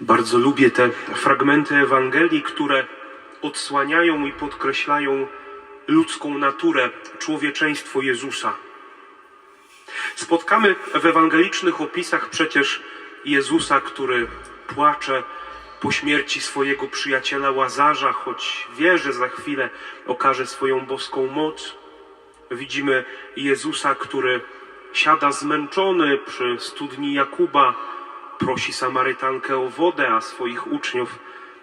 Bardzo lubię te fragmenty Ewangelii, które odsłaniają i podkreślają ludzką naturę, człowieczeństwo Jezusa. Spotkamy w ewangelicznych opisach przecież Jezusa, który płacze po śmierci swojego przyjaciela Łazarza, choć wie, że za chwilę okaże swoją boską moc. Widzimy Jezusa, który siada zmęczony przy studni Jakuba, prosi Samarytankę o wodę, a swoich uczniów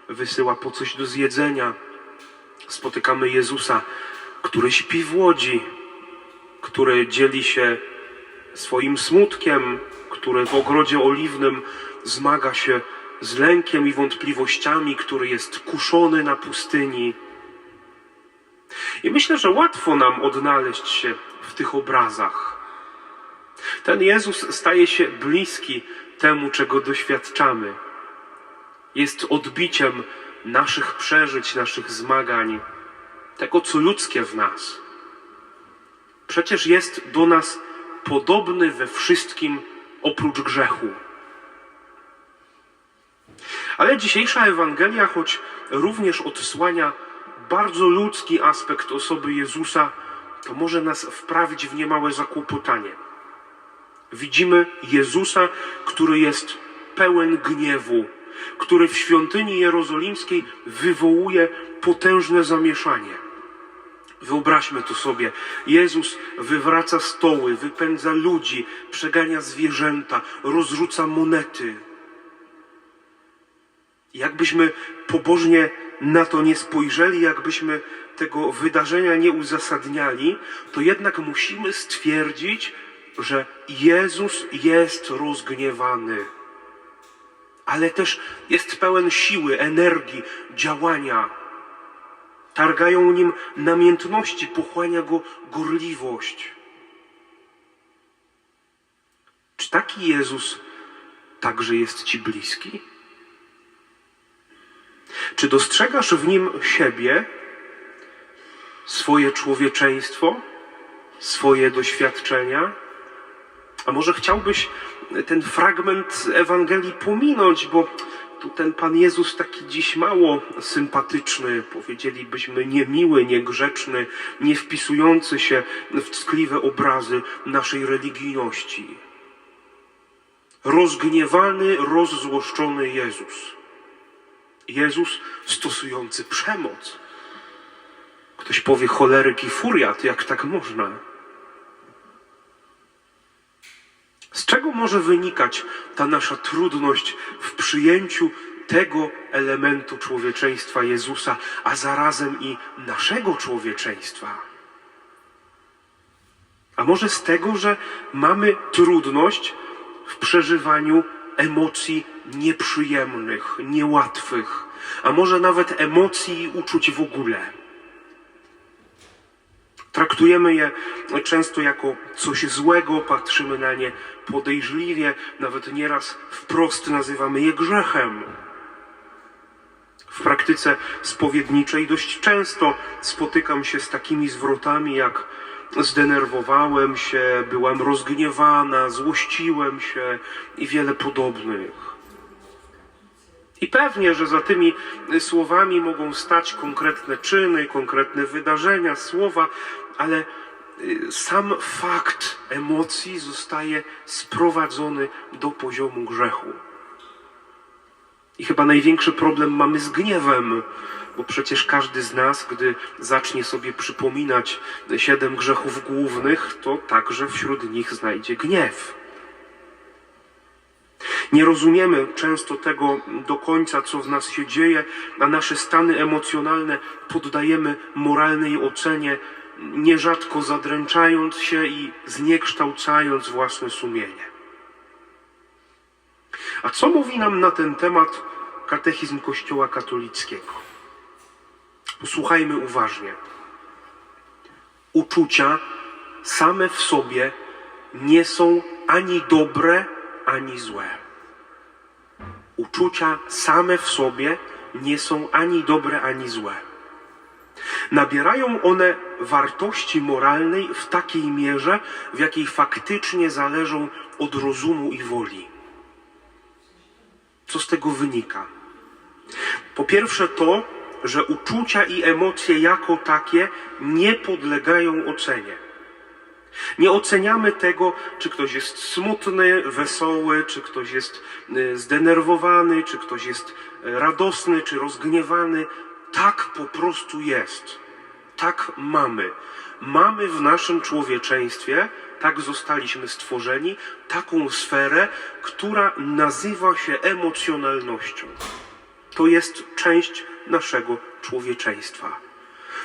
wysyła po coś do zjedzenia. Spotykamy Jezusa, który śpi w łodzi, który dzieli się swoim smutkiem, który w ogrodzie oliwnym zmaga się z lękiem i wątpliwościami, który jest kuszony na pustyni. I myślę, że łatwo nam odnaleźć się w tych obrazach. Ten Jezus staje się bliski temu, czego doświadczamy. Jest odbiciem naszych przeżyć, naszych zmagań, tego, co ludzkie w nas. Przecież jest do nas podobny we wszystkim oprócz grzechu. Ale dzisiejsza Ewangelia, choć również odsłania bardzo ludzki aspekt osoby Jezusa, to może nas wprawić w niemałe zakłopotanie. Widzimy Jezusa, który jest pełen gniewu, który w świątyni jerozolimskiej wywołuje potężne zamieszanie. Wyobraźmy to sobie. Jezus wywraca stoły, wypędza ludzi, przegania zwierzęta, rozrzuca monety. Jakbyśmy pobożnie na to nie spojrzeli, jakbyśmy tego wydarzenia nie uzasadniali, to jednak musimy stwierdzić, że Jezus jest rozgniewany, ale też jest pełen siły, energii, działania. Targają nim namiętności, pochłania go gorliwość. Czy taki Jezus także jest ci bliski? Czy dostrzegasz w nim siebie, swoje człowieczeństwo, swoje doświadczenia? A może chciałbyś ten fragment Ewangelii pominąć, bo tu ten Pan Jezus taki dziś mało sympatyczny, powiedzielibyśmy niemiły, niegrzeczny, nie wpisujący się w ckliwe obrazy naszej religijności. Rozgniewany, rozzłoszczony Jezus. Jezus stosujący przemoc. Ktoś powie choleryk i furiat, jak tak można? Z czego może wynikać ta nasza trudność w przyjęciu tego elementu człowieczeństwa Jezusa, a zarazem i naszego człowieczeństwa? A może z tego, że mamy trudność w przeżywaniu emocji nieprzyjemnych, niełatwych, a może nawet emocji i uczuć w ogóle? Traktujemy je często jako coś złego, patrzymy na nie podejrzliwie, nawet nieraz wprost nazywamy je grzechem. W praktyce spowiedniczej dość często spotykam się z takimi zwrotami jak zdenerwowałem się, byłam rozgniewana, złościłem się i wiele podobnych. I pewnie, że za tymi słowami mogą stać konkretne czyny, konkretne wydarzenia, słowa, ale y, sam fakt emocji zostaje sprowadzony do poziomu grzechu. I chyba największy problem mamy z gniewem, bo przecież każdy z nas, gdy zacznie sobie przypominać siedem grzechów głównych, to także wśród nich znajdzie gniew. Nie rozumiemy często tego do końca, co w nas się dzieje, a nasze stany emocjonalne poddajemy moralnej ocenie, nierzadko zadręczając się i zniekształcając własne sumienie. A co mówi nam na ten temat katechizm Kościoła katolickiego? Posłuchajmy uważnie. Uczucia same w sobie nie są ani dobre, ani złe. Uczucia same w sobie nie są ani dobre, ani złe. Nabierają one wartości moralnej w takiej mierze, w jakiej faktycznie zależą od rozumu i woli. Co z tego wynika? Po pierwsze to, że uczucia i emocje jako takie nie podlegają ocenie. Nie oceniamy tego, czy ktoś jest smutny, wesoły, czy ktoś jest y, zdenerwowany, czy ktoś jest y, radosny, czy rozgniewany. Tak po prostu jest. Tak mamy. Mamy w naszym człowieczeństwie, tak zostaliśmy stworzeni, taką sferę, która nazywa się emocjonalnością. To jest część naszego człowieczeństwa.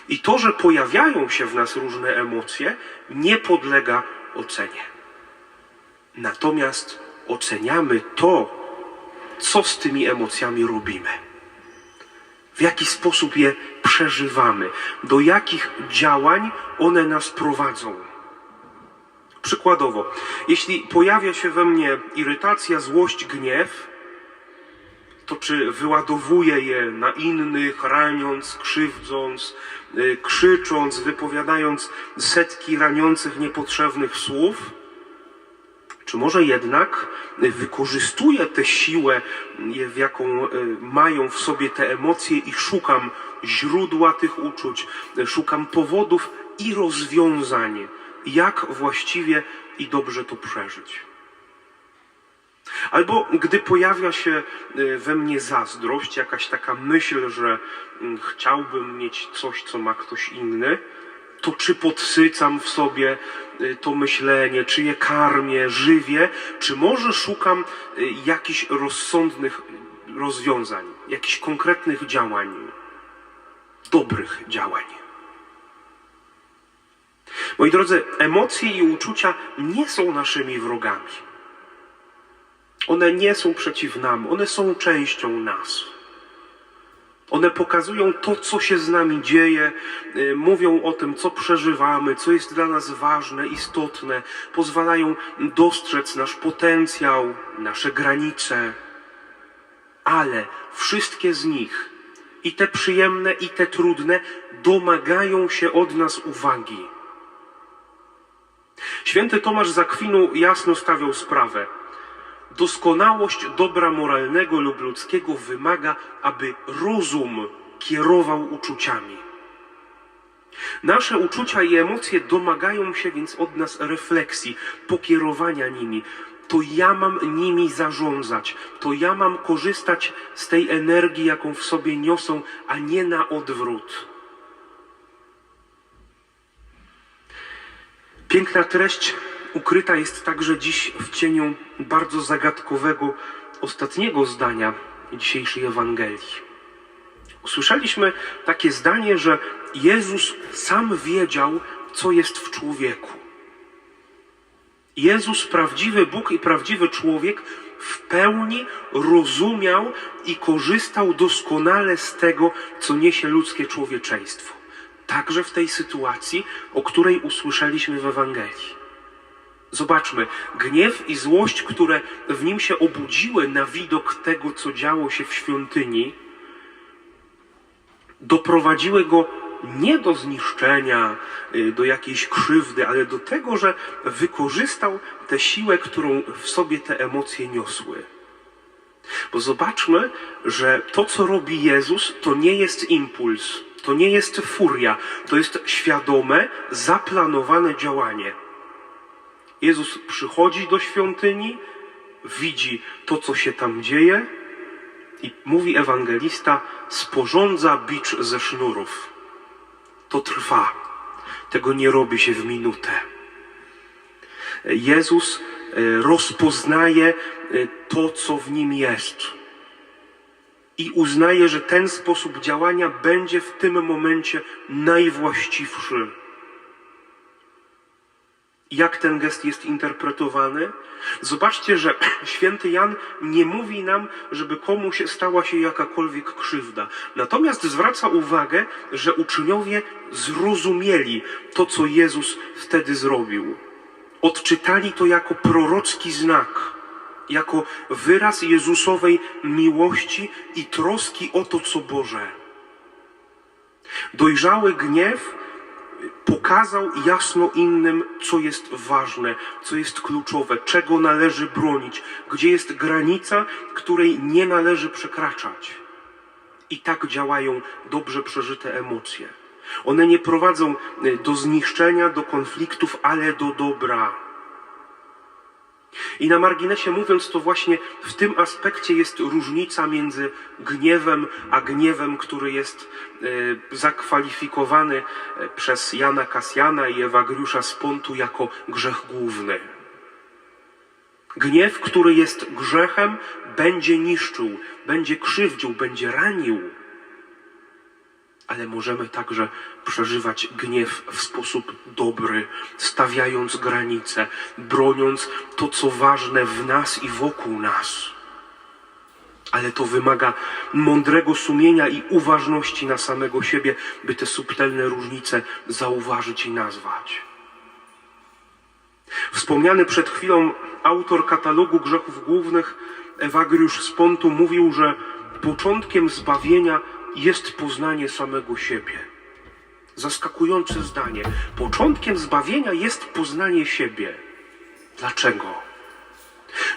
I to, że pojawiają się w nas różne emocje, nie podlega ocenie. Natomiast oceniamy to, co z tymi emocjami robimy. W jaki sposób je przeżywamy, do jakich działań one nas prowadzą. Przykładowo, jeśli pojawia się we mnie irytacja, złość, gniew, to czy wyładowuję je na innych, raniąc, krzywdząc, y, krzycząc, wypowiadając setki raniących, niepotrzebnych słów? Czy może jednak wykorzystuję tę siłę, y, w jaką y, mają w sobie te emocje i szukam źródła tych uczuć, y, szukam powodów i rozwiązań, jak właściwie i dobrze to przeżyć? Albo gdy pojawia się we mnie zazdrość, jakaś taka myśl, że chciałbym mieć coś, co ma ktoś inny, to czy podsycam w sobie y, to myślenie, czy je karmię, żywię, czy może szukam y, jakichś rozsądnych rozwiązań, jakichś konkretnych działań, dobrych działań. Moi drodzy, emocje i uczucia nie są naszymi wrogami. One nie są przeciw nam, one są częścią nas. One pokazują to, co się z nami dzieje, y, mówią o tym, co przeżywamy, co jest dla nas ważne, istotne, pozwalają dostrzec nasz potencjał, nasze granice. Ale wszystkie z nich, i te przyjemne, i te trudne, domagają się od nas uwagi. Święty Tomasz z Akwinu jasno stawiał sprawę. Doskonałość dobra moralnego lub ludzkiego wymaga, aby rozum kierował uczuciami. Nasze uczucia i emocje domagają się więc od nas refleksji, pokierowania nimi. To ja mam nimi zarządzać, to ja mam korzystać z tej energii, jaką w sobie niosą, a nie na odwrót. Piękna treść ukryta jest także dziś w cieniu bardzo zagadkowego ostatniego zdania dzisiejszej Ewangelii. Usłyszeliśmy takie zdanie, że Jezus sam wiedział, co jest w człowieku. Jezus, prawdziwy Bóg i prawdziwy człowiek, w pełni rozumiał i korzystał doskonale z tego, co niesie ludzkie człowieczeństwo. Także w tej sytuacji, o której usłyszeliśmy w Ewangelii. Zobaczmy, gniew i złość, które w nim się obudziły na widok tego, co działo się w świątyni, doprowadziły go nie do zniszczenia, y, do jakiejś krzywdy, ale do tego, że wykorzystał tę siłę, którą w sobie te emocje niosły. Bo zobaczmy, że to, co robi Jezus, to nie jest impuls, to nie jest furia, to jest świadome, zaplanowane działanie. Jezus przychodzi do świątyni, widzi to, co się tam dzieje i mówi ewangelista, sporządza bicz ze sznurów. To trwa. Tego nie robi się w minutę. Jezus e, rozpoznaje e, to, co w nim jest. I uznaje, że ten sposób działania będzie w tym momencie najwłaściwszy jak ten gest jest interpretowany. Zobaczcie, że święty Jan nie mówi nam, żeby komuś stała się jakakolwiek krzywda. Natomiast zwraca uwagę, że uczniowie zrozumieli to, co Jezus wtedy zrobił. Odczytali to jako prorocki znak, jako wyraz Jezusowej miłości i troski o to, co Boże. Dojrzały gniew pokazał jasno innym, co jest ważne, co jest kluczowe, czego należy bronić, gdzie jest granica, której nie należy przekraczać. I tak działają dobrze przeżyte emocje. One nie prowadzą y, do zniszczenia, do konfliktów, ale do dobra. I na marginesie mówiąc, to właśnie w tym aspekcie jest różnica między gniewem a gniewem, który jest e, zakwalifikowany e, przez Jana Kasjana i Ewagriusza z Pontu jako grzech główny. Gniew, który jest grzechem, będzie niszczył, będzie krzywdził, będzie ranił. Ale możemy także przeżywać gniew w sposób dobry, stawiając granice, broniąc to, co ważne w nas i wokół nas. Ale to wymaga mądrego sumienia i uważności na samego siebie, by te subtelne różnice zauważyć i nazwać. Wspomniany przed chwilą autor katalogu grzechów głównych, Ewagriusz z Pontu, mówił, że początkiem zbawienia jest poznanie samego siebie. Zaskakujące zdanie. Początkiem zbawienia jest poznanie siebie. Dlaczego?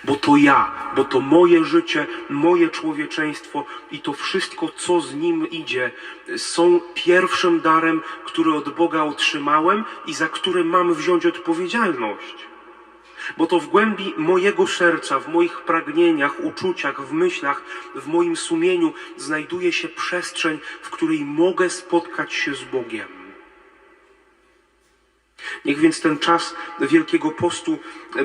Bo to ja, bo to moje życie, moje człowieczeństwo i to wszystko, co z nim idzie, są pierwszym darem, który od Boga otrzymałem i za który mam wziąć odpowiedzialność. Bo to w głębi mojego serca, w moich pragnieniach, uczuciach, w myślach, w moim sumieniu znajduje się przestrzeń, w której mogę spotkać się z Bogiem. Niech więc ten czas Wielkiego Postu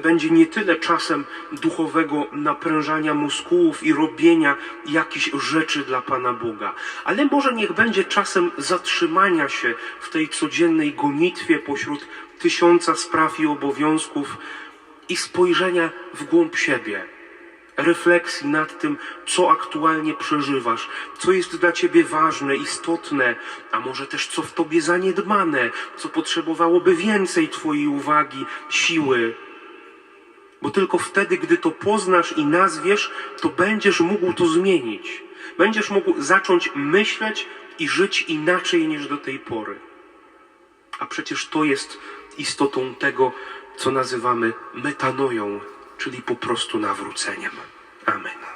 będzie nie tyle czasem duchowego naprężania muskułów i robienia jakichś rzeczy dla Pana Boga, ale może niech będzie czasem zatrzymania się w tej codziennej gonitwie pośród tysiąca spraw i obowiązków i spojrzenia w głąb siebie refleksji nad tym, co aktualnie przeżywasz, co jest dla ciebie ważne, istotne, a może też co w tobie zaniedbane, co potrzebowałoby więcej twojej uwagi, siły. Bo tylko wtedy, gdy to poznasz i nazwiesz, to będziesz mógł to zmienić. Będziesz mógł zacząć myśleć i żyć inaczej niż do tej pory. A przecież to jest istotą tego, co nazywamy metanoją, czyli po prostu nawróceniem. Amen.